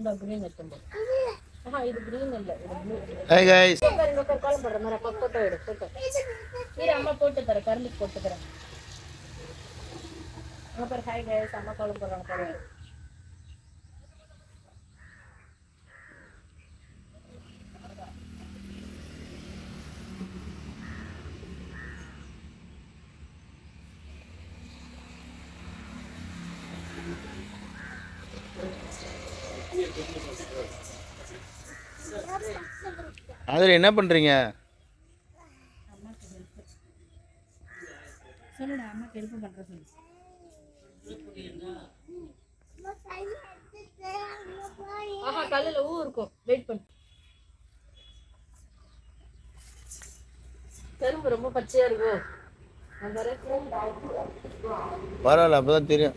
இந்த போ. ஆஹா, இது green இல்ல, இது. ஹாய் கோலம் போடுற மாதிரி. அப்ப photo எடு. இரு, அம்மா போட்டு தரேன், கரும்புக்கு போட்டு தரேன். பாரு, hi guys, அம்மா கோலம் போடுறாங்க பாரு. அதில் என்ன பண்ணுறீங்க கல்லுல ஊ இருக்கும். வெயிட் பண்ணு. கரும்பு ரொம்ப பச்சையா இருக்கும். பரவாயில்ல அப்போ தான் தெரியும்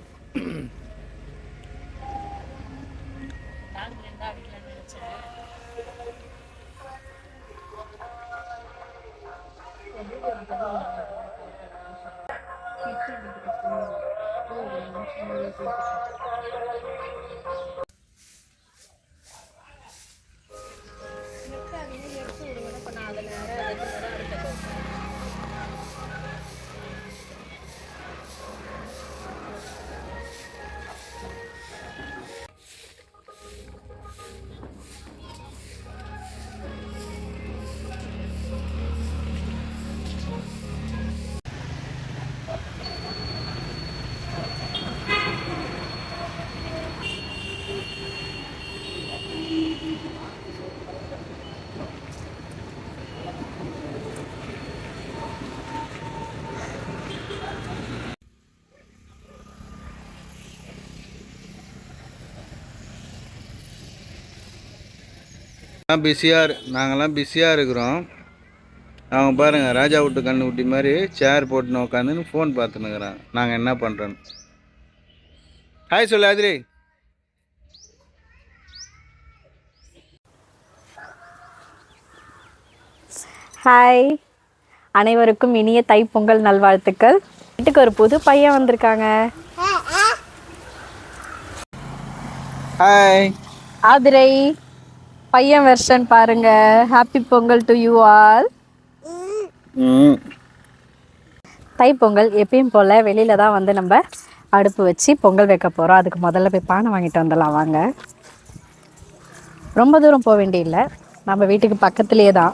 பிஸியாக நாங்கள்லாம் பிஸியாக இருக்கிறோம். அவங்க பாருங்கள் ராஜா விட்டு கண்ணு குட்டி மாதிரி சேர் போட்டுன்னு உட்காந்துன்னு ஃபோன் பார்த்துன்னுக்குறாங்க நாங்கள் என்ன பண்ணுறோன்னு ஹாய் சொல்லு ஆதிரி ஹாய் அனைவருக்கும் இனிய தைப்பொங்கல் நல்வாழ்த்துக்கள். வீட்டுக்கு ஒரு புது பையன் வந்திருக்காங்க. ஹாய் ஆதிரை. பையன் வெர்ஷன் பாருங்க. Happy Pongal to you all Thaipongal எப்பயும் போல் வெளியில தான் வந்து நம்ம அடுப்பு வச்சு பொங்கல் வைக்க போகிறோம் அதுக்கு முதல்ல போய் பானை வாங்கிட்டு வந்துடலாம். வாங்க. ரொம்ப தூரம் போக வேண்டியதில்லை நம்ம வீட்டுக்கு பக்கத்துலேயே தான்.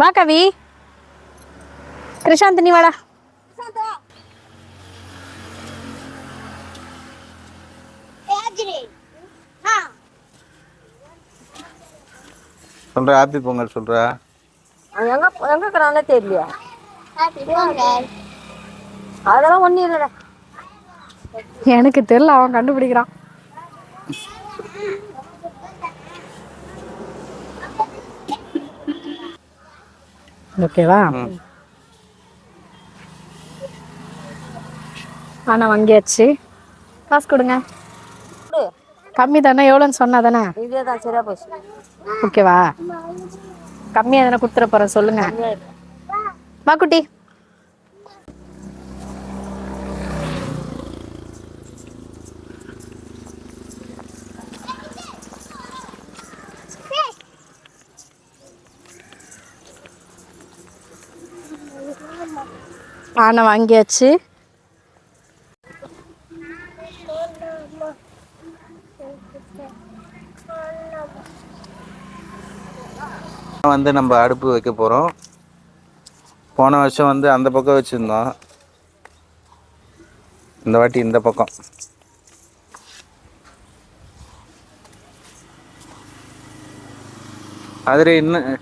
வா கவி. கிருஷாந்த் நீ வாடா. சொல்கிற ஹாப்பி பொங்கல் சொல்கிறா எங்க எங்க இருக்கிறானே தெரியலையா. அதெல்லாம் ஒண்ணும் இல்லைடா. எனக்கு தெரியல அவன் கண்டுபிடிக்கிறான். ஓகேவா? ஆனா வாங்கியாச்சு. காசு கொடுங்க. கம்மி தானே எவ்வளோன்னு சொன்னா தானே? இதே தான் சரியா போச்சு. ஓகேவா? கம்மியாக தானே கொடுத்துட போகிறேன் சொல்லுங்க. வா குட்டி. பானை வாங்கியாச்சு. வந்து நம்ம அடுப்பு வைக்க போகிறோம் போன வருஷம் வந்து அந்த பக்கம் வச்சுருந்தோம். இந்த வாட்டி இந்த பக்கம். அதில் என்ன?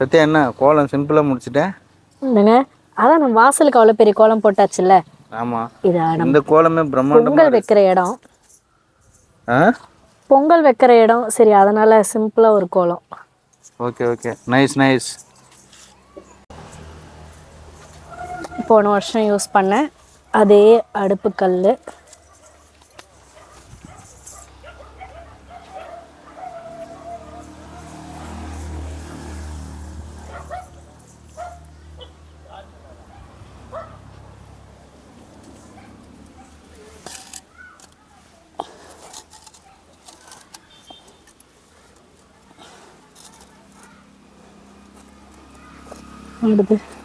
சத்யா என்ன? கோலம் சிம்பிளாக முடிச்சிட்டேன். என்னங்க? அதான் நம்ம வாசலுக்கு அவ்வளோ பெரிய கோலம் போட்டாச்சுல்ல? ஆமாம் இந்த கோலமே பிரம்மாண்டமாக பொங்கல் வைக்கிற இடம். ஆ? பொங்கல் வைக்கிற இடம். சரி அதனால சிம்பிளா ஒரு கோலம். ஓகே ஓகே நைஸ் நைஸ் போன வருஷம் யூஸ் பண்ணேன் அதே அடுப்பு கல் Hadi be.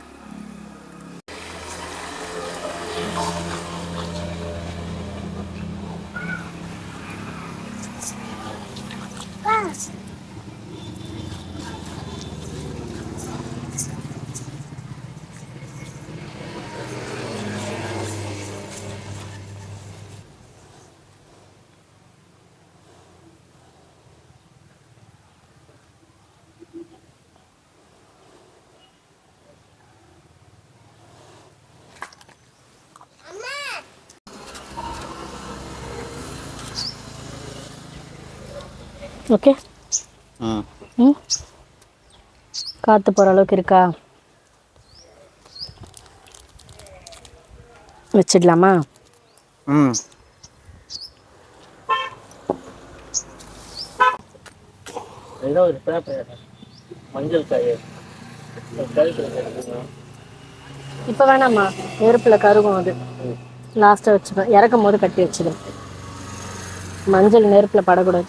ஓகே. ம். காற்று போகிற அளவுக்கு இருக்கா? வச்சிடலாமா? ம். மஞ்சள் காய். இப்போ வேணாம்மா. நெருப்பில் கருகும் அது. லாஸ்ட்டாக வச்சுப்பேன் இறக்கும் போது கட்டி வச்சிடும் மஞ்சள் நெருப்பில் படக்கூடாது.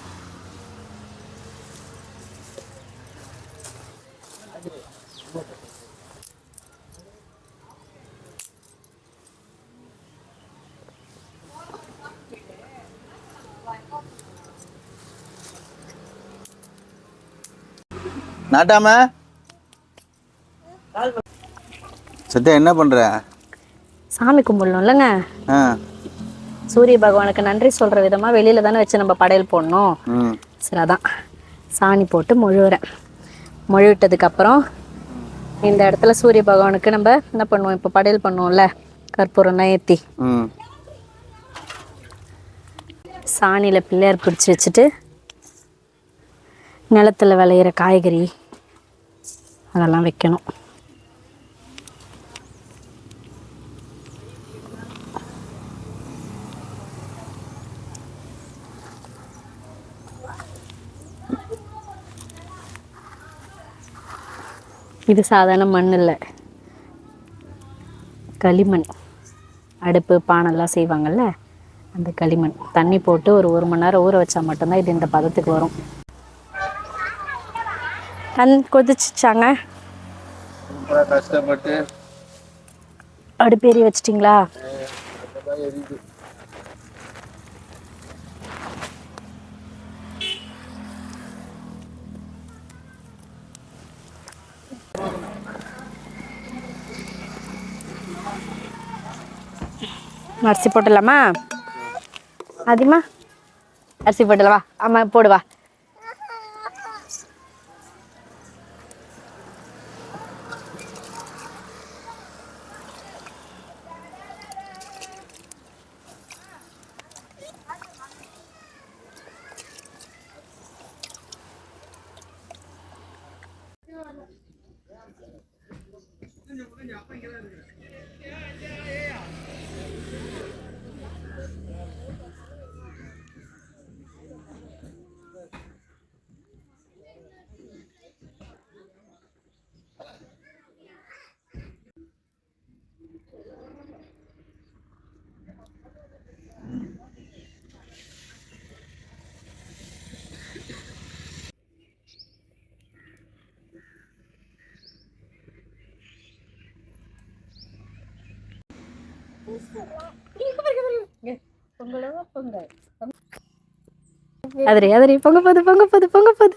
நாட்டாம? சத்யா என்ன பண்ற? சாமி கும்பிடணும் இல்லைங்க? சூரிய பகவானுக்கு நன்றி சொல்கிற விதமாக வெளியில் தானே வச்சு நம்ம படையல் போடணும். சரி அதான். சாணி போட்டு முழுவுறேன் முழுவிட்டதுக்கப்புறம் இந்த இடத்துல சூரிய பகவானுக்கு நம்ம என்ன பண்ணுவோம்? இப்போ படையல் பண்ணுவோம்ல கற்பூரம்லாம் ஏற்றி சாணியில் பிள்ளையார் பிடிச்சி வச்சுட்டு நிலத்துல விளையிற காய்கறி அதெல்லாம் வைக்கணும். இது சாதாரண மண் இல்லை. களிமண். அடுப்பு பானெல்லாம் செய்வாங்கல்ல? அந்த களிமண். தண்ணி போட்டு ஒரு ஒரு மணி நேரம் ஊற வச்சா மட்டும்தான் இது இந்த பதத்துக்கு வரும். தன் கொதிச்சிச்சாங்க. கஷ்டப்பட்டு அடுப்பு ஏறி வச்சிட்டிங்களா? அரிசி போட்டுடலாமா? அதிகமா? அரிசி போட்டுடவா ஆமா போடுவா அதிரி அதிரி பொங்க போது பொங்க போது பொங்க போது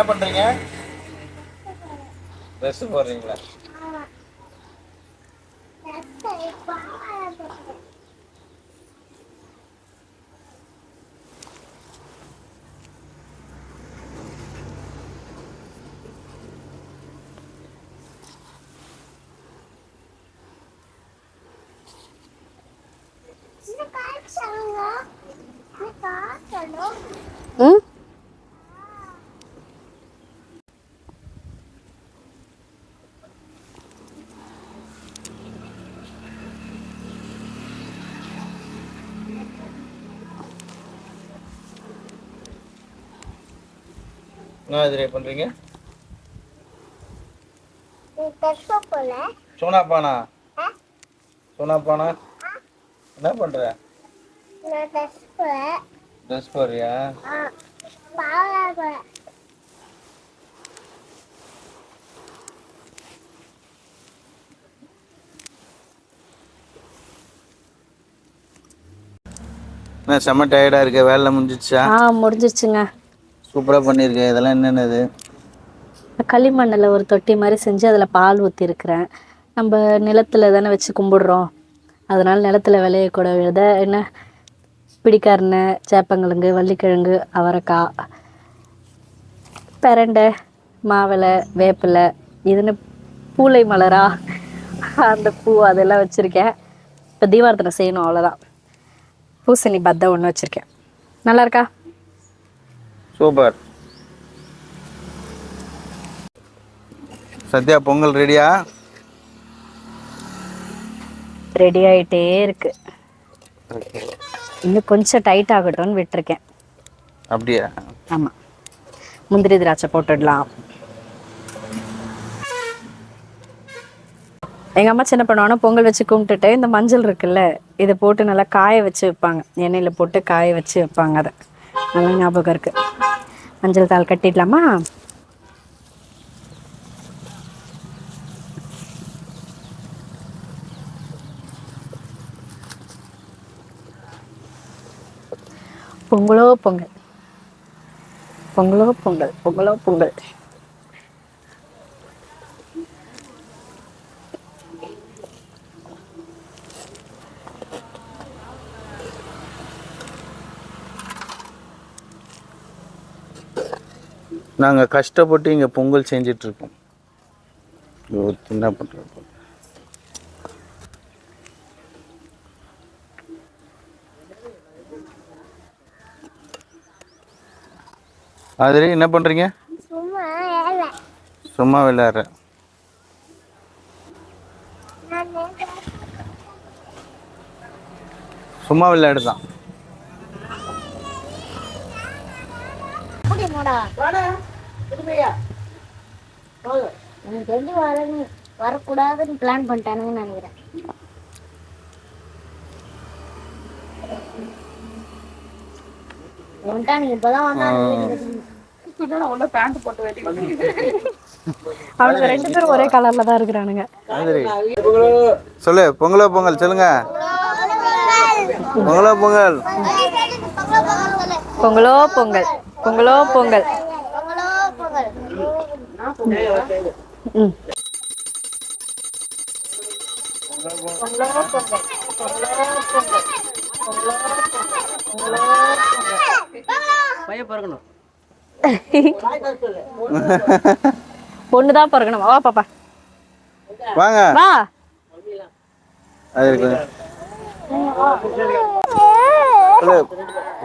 என்ன பண்றீங்க? ரெஸ்ட் போடுறீங்களா ம் என்ன அதில் பண்ணுறீங்க சோனா பானா சோனா பானா என்ன பண்ணுற ட்ரெஸ் போடுறியா என்ன செம்ம டயர்டாக இருக்க? வேலை முடிஞ்சிச்சா ஆ முடிஞ்சிருச்சுங்க சூப்பராக பண்ணியிருக்க இதெல்லாம் என்னென்னது? களிமண்ணில் ஒரு தொட்டி மாதிரி செஞ்சு அதில் பால் ஊற்றிருக்கிறேன் நம்ம நிலத்தில் தானே வச்சு கும்பிடுறோம். அதனால் நிலத்தில் விளையக்கூட வித என்ன? பிடிக்காரனை சேப்பங்கிழங்கு வள்ளிக்கிழங்கு அவரைக்காய் பெரண்டை மாவிளை வேப்பிலை இதுன்னு பூளை மலரா அந்த பூ அதெல்லாம் வச்சுருக்கேன். இப்போ தீபாரத்தனை செய்யணும் அவ்வளோதான் பூசணி பத்தை ஒன்று வச்சுருக்கேன். நல்லா இருக்கா? சூப்பர். சத்யா பொங்கல் ரெடியா ரெடி ஆயிட்டே இருக்கு. இன்னும் கொஞ்சம் டைட் ஆகட்டும்னு விட்டுருக்கேன். அப்படியா? ஆமாம் முந்திரி திராட்சை போட்டுடலாம். எங்கள் அம்மா சின்ன பண்ணுவானா பொங்கல் வச்சு கும்பிட்டுட்டு இந்த மஞ்சள் இருக்குல்ல இதை போட்டு நல்லா காய வச்சு வைப்பாங்க. எண்ணெயில் போட்டு காய வச்சு வைப்பாங்க அதை. நல்லா ஞாபகம் இருக்கு. மஞ்சள் தாள் கட்டிடலாமா? பொங்கலோ பொங்கல். பொங்கலோ பொங்கல் பொங்கலோ பொங்கல். நாங்கள் கஷ்டப்பட்டு இங்கே பொங்கல் செஞ்சிட்ருக்கோம். என்ன பண்ணுறோம் அதிரி என்ன பண்ணுறீங்க சும்மா விளையாடுற. சும்மா விளையாடுதான் எனக்கு தெரிஞ்சு வரணும் வரக்கூடாதுன்னு பிளான் பண்ணிட்டானுங்கன்னு நினைக்கிறேன். அவனுங்க ரெண்டு பேரும் ஒரே கலர்ல தான் இருக்கிறானுங்க. சொல்லு பொங்கலோ பொங்கல் சொல்லுங்க. பொங்கலோ பொங்கல். பொங்கலோ பொங்கல். பொங்கலோ பொங்கல். பையன் பிறக்கணும். பொண்ணு தான் பிறக்கணும். வா பாப்பா. வாங்க. வா. இருக்கு.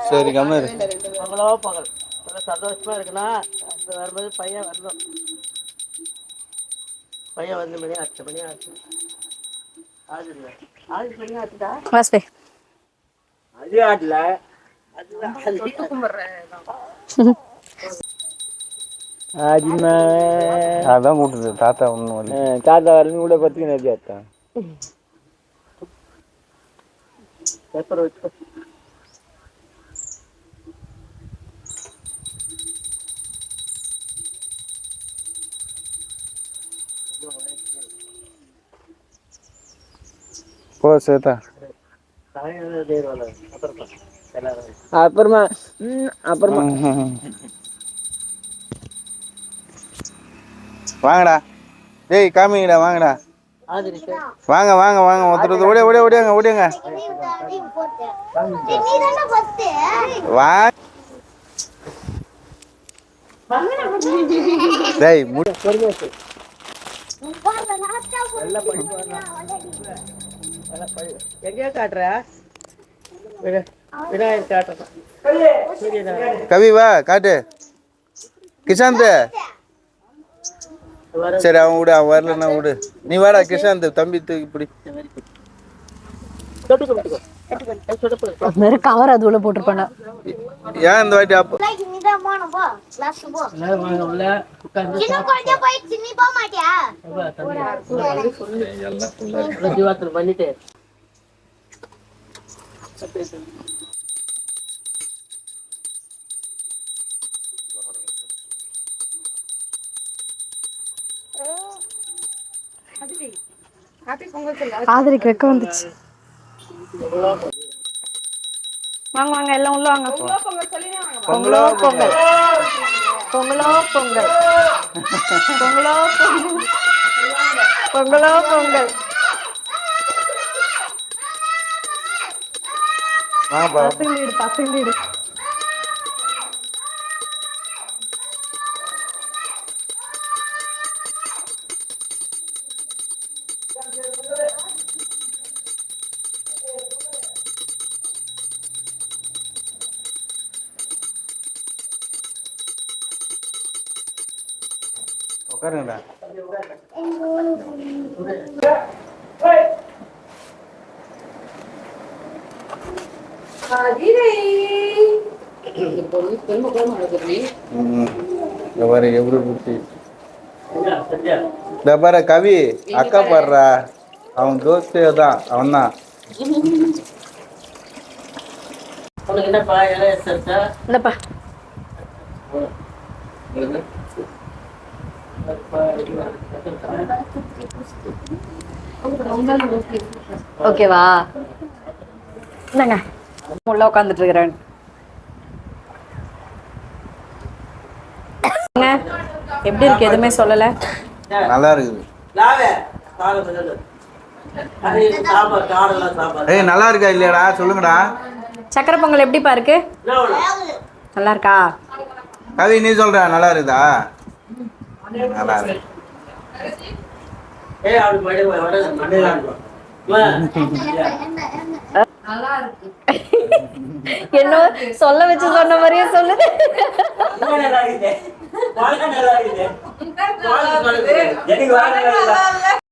சரி கம்மி இரு. பொங்கலோ பொங்கல் நல்லா சந்தோஷமா இருக்குன்னா அது வரும்போது பையன் வரணும். பையன் வந்து மணி ஆச்சு மணி ஆச்சு. ஆகுது ஆகுது மணி ஆச்சுடா. வாஸ்பே அது ஆடல அதுதான். ஆதிமா. அதான் கூட்டுது. தாத்தா வரல. தாத்தா வரணும் கூட பத்துக்கு நேர்த்தி பேப்பர் வச்சு எல்லாரும் அப்புறமா ம், அப்புறமா. வாங்கடா. டேய் காமிங்கடா வாங்கடா. வாங்க வாங்க வாங்க. ஒருத்தர் ஓடிய ஓடிய ஓடியாங்க ஓடியாங்க. வா டேய் முடி எங்கேயா காட்டுற? விநாயகர் காட்டுறேன். கவி வா காட்டு. கிஷாந்த். சரி அவன் விடு அவன் வரலன்னா விடு. நீ வாடா கிஷாந்த் தம்பி தூக்கி பிடி. வெறும் கவர் அது உள்ள போட்டிருப்பேன் ஏன் இந்த வாட்டி அப்போ ஆதரிக்கு வெக்க வந்துச்சு. வாங்க வாங்க எல்லாம் உள்ள வாங்க பொங்கலோ பொங்கல் பொங்கலோ பொங்கல் பொங்கலோ பொங்கல் பொங்கலோ பொங்கல் வாங்கப்பா பசங்க வீடு பசங்க வீடு உட்காருங்கடா. பாரு குட்டி. இந்த பாரு கவி அக்கா பாடுறா. அவன் தோஸ்தே தான் அவன் தான் என்னப்பா ஓகேவா? என்னங்க? உள்ள உட்காந்துட்டு இருக்கிறேன்? எப்படி இருக்கு? எதுவுமே சொல்லல. நல்லா இருக்குது. ஏய் நல்லா இருக்கா இல்லையாடா? சொல்லுங்கடா. சக்கரை பொங்கல் எப்படிப்பா இருக்கு? நல்லா இருக்கா. கவி நீ சொல்ற நல்லா இருக்குதா? நல்லா இருக்கு என்ன சொல்ல வச்சு சொன்ன மாதிரியே சொல்லுது. நல்லா இருக்குது